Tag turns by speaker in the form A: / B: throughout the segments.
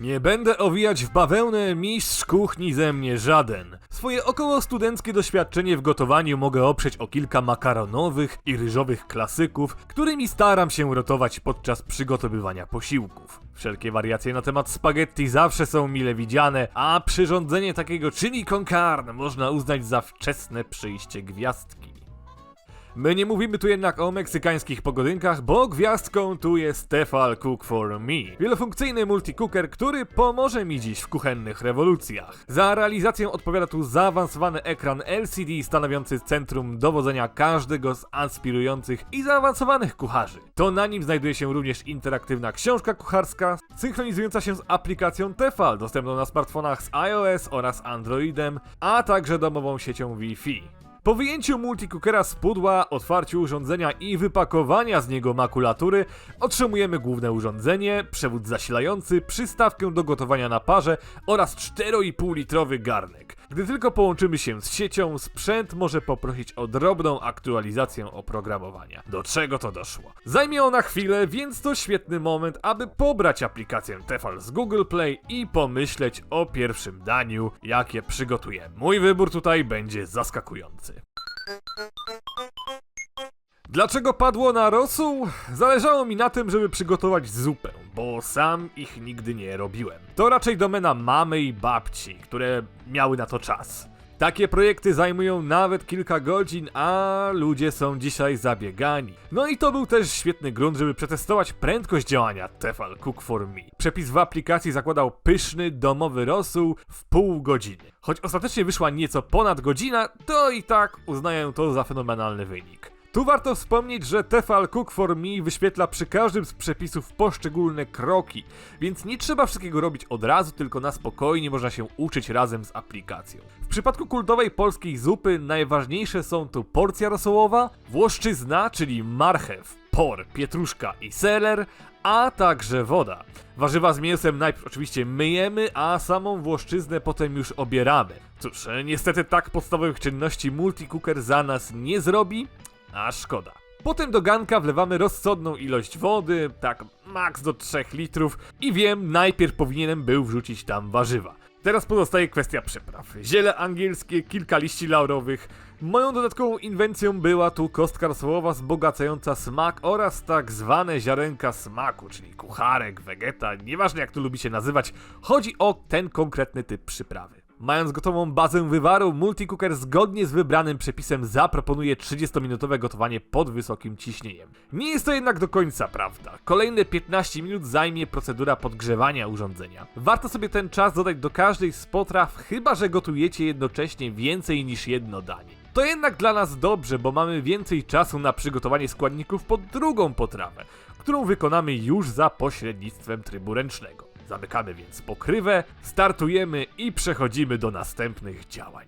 A: Nie będę owijać w bawełnę mistrz kuchni ze mnie żaden. Swoje około studenckie doświadczenie w gotowaniu mogę oprzeć o kilka makaronowych i ryżowych klasyków, którymi staram się rotować podczas przygotowywania posiłków. Wszelkie wariacje na temat spaghetti zawsze są mile widziane, a przyrządzenie takiego chili con carne można uznać za wczesne przyjście gwiazdki. My nie mówimy tu jednak o meksykańskich pogodynkach, bo gwiazdką tu jest Tefal Cook for Me. Wielofunkcyjny multicooker, który pomoże mi dziś w kuchennych rewolucjach. Za realizację odpowiada tu zaawansowany ekran LCD stanowiący centrum dowodzenia każdego z aspirujących i zaawansowanych kucharzy. To na nim znajduje się również interaktywna książka kucharska, synchronizująca się z aplikacją Tefal, dostępną na smartfonach z iOS oraz Androidem, a także domową siecią Wi-Fi. Po wyjęciu multicookera z pudła, otwarciu urządzenia i wypakowania z niego makulatury, otrzymujemy główne urządzenie, przewód zasilający, przystawkę do gotowania na parze oraz 4,5 litrowy garnek. Gdy tylko połączymy się z siecią, sprzęt może poprosić o drobną aktualizację oprogramowania. Do czego to doszło? Zajmie ona chwilę, więc to świetny moment, aby pobrać aplikację Tefal z Google Play i pomyśleć o pierwszym daniu, jakie przygotuję. Mój wybór tutaj będzie zaskakujący. Dlaczego padło na rosół? Zależało mi na tym, żeby przygotować zupę, bo sam ich nigdy nie robiłem. To raczej domena mamy i babci, które miały na to czas. Takie projekty zajmują nawet kilka godzin, a ludzie są dzisiaj zabiegani. No i to był też świetny grunt, żeby przetestować prędkość działania Tefal Cook for Me. Przepis w aplikacji zakładał pyszny, domowy rosół w pół godziny. Choć ostatecznie wyszła nieco ponad godzina, to i tak uznaję to za fenomenalny wynik. Tu warto wspomnieć, że Tefal Cook for Me wyświetla przy każdym z przepisów poszczególne kroki, więc nie trzeba wszystkiego robić od razu, tylko na spokojnie można się uczyć razem z aplikacją. W przypadku kultowej polskiej zupy najważniejsze są tu porcja rosołowa, włoszczyzna, czyli marchew, por, pietruszka i seler, a także woda. Warzywa z mięsem najpierw oczywiście myjemy, a samą włoszczyznę potem już obieramy. Cóż, niestety tak podstawowych czynności multicooker za nas nie zrobi, a szkoda. Potem do garnka wlewamy rozsądną ilość wody, tak maks do 3 litrów i wiem, najpierw powinienem był wrzucić tam warzywa. Teraz pozostaje kwestia przypraw. Ziele angielskie, kilka liści laurowych. Moją dodatkową inwencją była tu kostka rosołowa wzbogacająca smak oraz tak zwane ziarenka smaku, czyli kucharek, wegeta, nieważne jak to lubi się nazywać, chodzi o ten konkretny typ przyprawy. Mając gotową bazę wywaru, multicooker zgodnie z wybranym przepisem zaproponuje 30-minutowe gotowanie pod wysokim ciśnieniem. Nie jest to jednak do końca prawda. Kolejne 15 minut zajmie procedura podgrzewania urządzenia. Warto sobie ten czas dodać do każdej z potraw, chyba że gotujecie jednocześnie więcej niż jedno danie. To jednak dla nas dobrze, bo mamy więcej czasu na przygotowanie składników pod drugą potrawę, którą wykonamy już za pośrednictwem trybu ręcznego. Zamykamy więc pokrywę, startujemy i przechodzimy do następnych działań.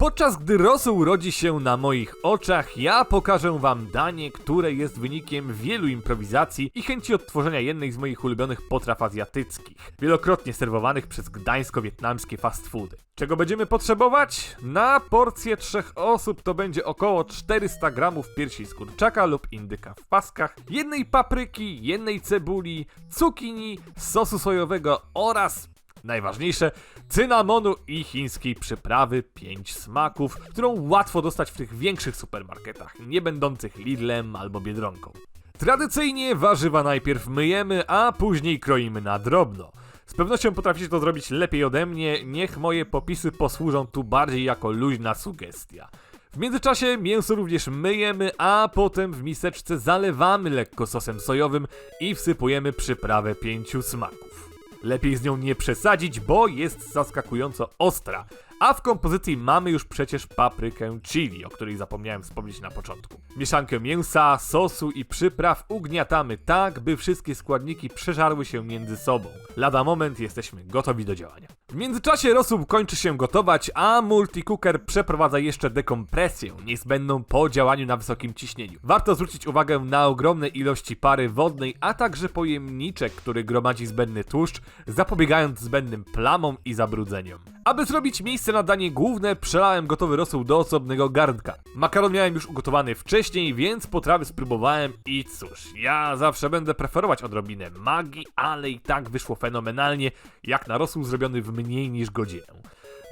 A: Podczas gdy rosół rodzi się na moich oczach, ja pokażę wam danie, które jest wynikiem wielu improwizacji i chęci odtworzenia jednej z moich ulubionych potraw azjatyckich, wielokrotnie serwowanych przez gdańsko-wietnamskie fast foody. Czego będziemy potrzebować? Na porcję trzech osób to będzie około 400 gramów piersi z kurczaka lub indyka w paskach, jednej papryki, jednej cebuli, cukinii, sosu sojowego oraz Najważniejsze, cynamonu i chińskiej przyprawy 5 smaków, którą łatwo dostać w tych większych supermarketach, nie będących Lidlem albo Biedronką. Tradycyjnie warzywa najpierw myjemy, a później kroimy na drobno. Z pewnością potraficie to zrobić lepiej ode mnie, niech moje popisy posłużą tu bardziej jako luźna sugestia. W międzyczasie mięso również myjemy, a potem w miseczce zalewamy lekko sosem sojowym i wsypujemy przyprawę pięciu smaków. Lepiej z nią nie przesadzić, bo jest zaskakująco ostra. A w kompozycji mamy już przecież paprykę chili, o której zapomniałem wspomnieć na początku. Mieszankę mięsa, sosu i przypraw ugniatamy tak, by wszystkie składniki przeżarły się między sobą. Lada moment jesteśmy gotowi do działania. W międzyczasie rosół kończy się gotować, a multicooker przeprowadza jeszcze dekompresję niezbędną po działaniu na wysokim ciśnieniu. Warto zwrócić uwagę na ogromne ilości pary wodnej, a także pojemniczek, który gromadzi zbędny tłuszcz, zapobiegając zbędnym plamom i zabrudzeniom. Aby zrobić miejsce na danie główne, przelałem gotowy rosół do osobnego garnka. Makaron miałem już ugotowany wcześniej, więc potrawy spróbowałem i cóż, ja zawsze będę preferować odrobinę magii, ale i tak wyszło fenomenalnie, jak na rosół zrobiony w mniej niż godzinę.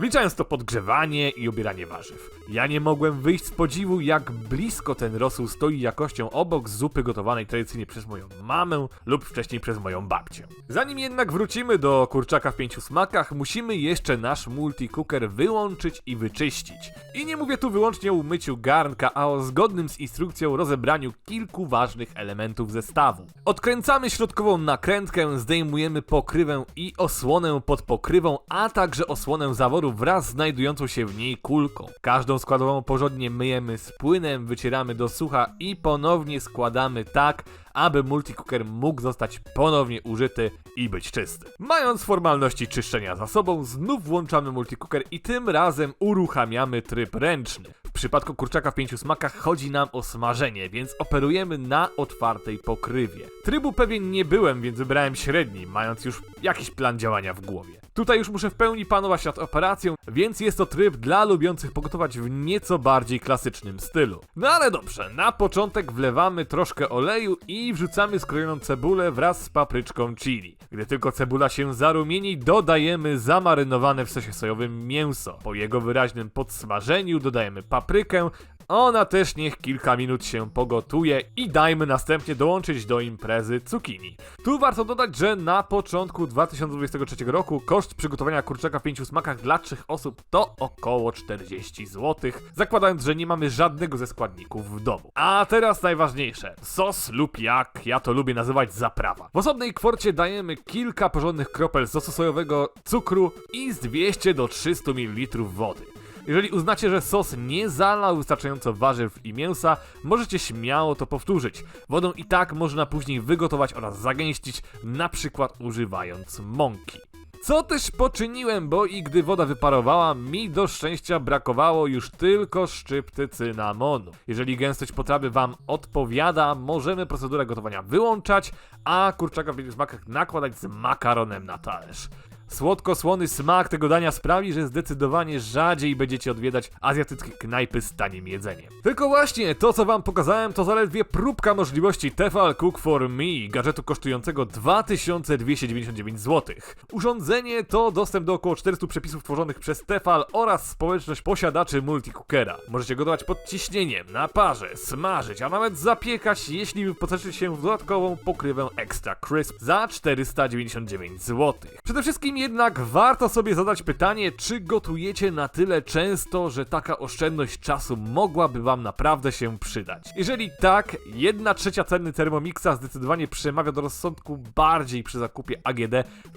A: Wliczając to podgrzewanie i obieranie warzyw. Ja nie mogłem wyjść z podziwu, jak blisko ten rosół stoi jakością obok zupy gotowanej tradycyjnie przez moją mamę lub wcześniej przez moją babcię. Zanim jednak wrócimy do kurczaka w pięciu smakach, musimy jeszcze nasz multicooker wyłączyć i wyczyścić. I nie mówię tu wyłącznie o umyciu garnka, a o zgodnym z instrukcją rozebraniu kilku ważnych elementów zestawu. Odkręcamy środkową nakrętkę, zdejmujemy pokrywę i osłonę pod pokrywą, a także osłonę zaworu wraz z znajdującą się w niej kulką. Każdą składową porządnie myjemy z płynem, wycieramy do sucha i ponownie składamy tak, aby multicooker mógł zostać ponownie użyty i być czysty. Mając formalności czyszczenia za sobą, znów włączamy multicooker i tym razem uruchamiamy tryb ręczny. Przypadku kurczaka w pięciu smakach chodzi nam o smażenie, więc operujemy na otwartej pokrywie. Trybu pewien nie byłem, więc wybrałem średni, mając już jakiś plan działania w głowie. Tutaj już muszę w pełni panować nad operacją, więc jest to tryb dla lubiących pogotować w nieco bardziej klasycznym stylu. No ale dobrze, na początek wlewamy troszkę oleju i wrzucamy skrojoną cebulę wraz z papryczką chili. Gdy tylko cebula się zarumieni, dodajemy zamarynowane w sosie sojowym mięso. Po jego wyraźnym podsmażeniu dodajemy paprykę, ona też niech kilka minut się pogotuje i dajmy następnie dołączyć do imprezy cukinii. Tu warto dodać, że na początku 2023 roku koszt przygotowania kurczaka w pięciu smakach dla trzech osób to około 40 zł, zakładając, że nie mamy żadnego ze składników w domu. A teraz najważniejsze. Sos lub jak ja to lubię nazywać zaprawa. W osobnej kworcie dajemy kilka porządnych kropel sosu sojowego, cukru i z 200 do 300 ml wody. Jeżeli uznacie, że sos nie zalał wystarczająco warzyw i mięsa, możecie śmiało to powtórzyć. Wodą i tak można później wygotować oraz zagęścić, na przykład używając mąki. Co też poczyniłem, bo i gdy woda wyparowała, mi do szczęścia brakowało już tylko szczypty cynamonu. Jeżeli gęstość potrawy Wam odpowiada, możemy procedurę gotowania wyłączać, a kurczaka w smakach nakładać z makaronem na talerz. Słodko-słony smak tego dania sprawi, że zdecydowanie rzadziej będziecie odwiedzać azjatyckie knajpy z tanim jedzeniem. Tylko właśnie, to co wam pokazałem to zaledwie próbka możliwości Tefal Cook for Me, gadżetu kosztującego 2299 zł. Urządzenie to dostęp do około 400 przepisów tworzonych przez Tefal oraz społeczność posiadaczy multicookera. Możecie gotować pod ciśnieniem, na parze, smażyć, a nawet zapiekać, jeśli wyposażycie się w dodatkową pokrywę Extra Crisp za 499 zł. Przede wszystkim jednak warto sobie zadać pytanie, czy gotujecie na tyle często, że taka oszczędność czasu mogłaby wam naprawdę się przydać. Jeżeli tak, jedna trzecia ceny Thermomixa zdecydowanie przemawia do rozsądku bardziej przy zakupie AGD,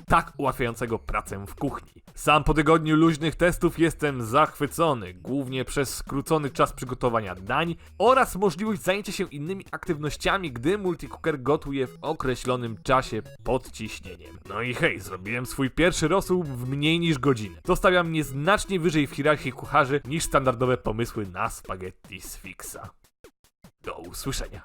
A: tak ułatwiającego pracę w kuchni. Sam po tygodniu luźnych testów jestem zachwycony, głównie przez skrócony czas przygotowania dań oraz możliwość zajęcia się innymi aktywnościami, gdy multicooker gotuje w określonym czasie pod ciśnieniem. No i hej, zrobiłem swój pierwszy rosół w mniej niż godzinę. To stawia mnie znacznie wyżej w hierarchii kucharzy niż standardowe pomysły na spaghetti z fixa. Do usłyszenia.